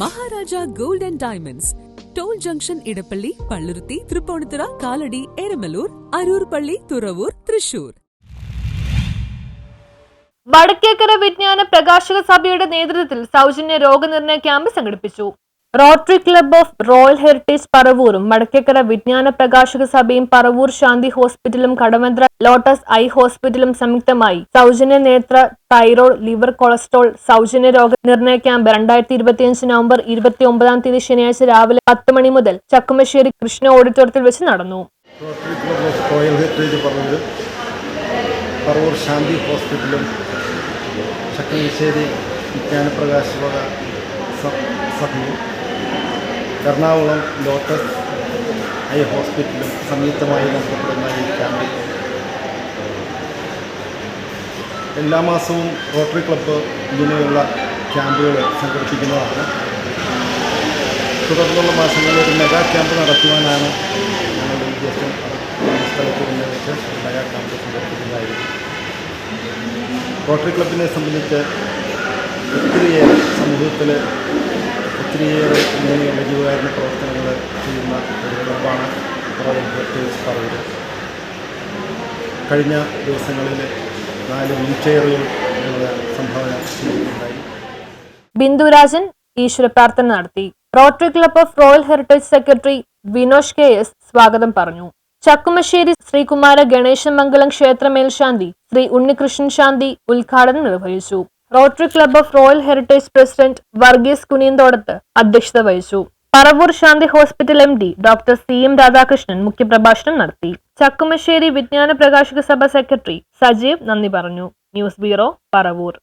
Maharaja gold and diamonds. Toll junction Edappally Palluruthy Tripunithura Kalady Eramalloor Aroor പള്ളി തുറവൂർ തൃശൂർ. വടക്കേക്കര വിജ്ഞാന പ്രകാശക സഭയുടെ നേതൃത്വത്തിൽ സൗജന്യ രോഗനിർണയ ക്യാമ്പ് സംഘടിപ്പിച്ചു. Rotary club of royal heritage പറവൂരും Vadakkekara വിജ്ഞാന പ്രകാശക സഭയും പറവൂർ ശാന്തി ഹോസ്പിറ്റലും കടവന്ത്ര ലോട്ടസ് ഐ ഹോസ്പിറ്റലും സംയുക്തമായി സൗജന്യ നേത്ര തൈറോയ്ഡ് ലിവർ കൊളസ്ട്രോൾ സൗജന്യ രോഗ നിർണയ ക്യാമ്പ് രണ്ടായിരത്തി ഇരുപത്തിയഞ്ച് നവംബർ ഇരുപത്തി ഒമ്പതാം തീയതി ശനിയാഴ്ച രാവിലെ പത്ത് മണി മുതൽ ചക്കുമശ്ശേരി കൃഷ്ണ ഓഡിറ്റോറിയത്തിൽ വെച്ച് നടന്നു. പറവൂർ ശാന്തി ഹോസ്പിറ്റലും ചക്കമശ്ശേരി വിജ്ഞാനപ്രകാശ സഭയും എറണാകുളം ലോട്ടസ് ഐ ഹോസ്പിറ്റലും സംയുക്തമായി നടത്തപ്പെടുന്ന ഈ ക്യാമ്പിൽ എല്ലാ മാസവും റോട്ടറി ക്ലബ്ബ് ഇങ്ങനെയുള്ള ക്യാമ്പുകൾ സംഘടിപ്പിക്കുന്നതാണ്. തുടർന്നുള്ള മാസങ്ങളിൽ ഒരു മെഗാ ക്യാമ്പ് നടത്തുവാനാണ് ഞങ്ങളുടെ ഉദ്ദേശം. സ്ഥലത്ത് തന്നെ വെച്ച് മെഗാ ക്യാമ്പ് സംഘടിപ്പിക്കുന്നതായിരിക്കും. റോട്ടറി ക്ലബിനെ സംബന്ധിച്ച് സമൂഹത്തിൽ ഒത്തിരിയേറെ ഇങ്ങനെയുള്ള ജീവകാരുണ്യ പ്രവർത്തനങ്ങൾ ചെയ്യുന്ന ഒരു ക്ലബ്ബാണ് റോയൽ ഹെറിറ്റേജ് കഴിഞ്ഞ ദിവസങ്ങളിൽ നാല് വീൽചെയറുകൾ ഞങ്ങൾ സംഭാവന ചെയ്യുകയുണ്ടായി. ബിന്ദുരാജൻ ഈശ്വര പ്രാർത്ഥന നടത്തി. Rotary club of royal heritage secretary Vinosh K S സ്വാഗതം പറഞ്ഞു. ചക്കുമശ്ശേരി ശ്രീകുമാര ഗണേശമംഗലം ക്ഷേത്ര മേൽശാന്തി ശ്രീ ഉണ്ണികൃഷ്ണൻ ശാന്തി ഉദ്ഘാടനം നിർവഹിച്ചു. Rotary club of royal heritage president Varghese Kuniyanthodath അധ്യക്ഷത വഹിച്ചു. Paravur Shanthi hospital M D doctor C M Radhakrishnan മുഖ്യപ്രഭാഷണം നടത്തി. ചക്കുമശ്ശേരി വിജ്ഞാന പ്രകാശക സഭ സെക്രട്ടറി സജീവ് നന്ദി പറഞ്ഞു. News bureau Paravur.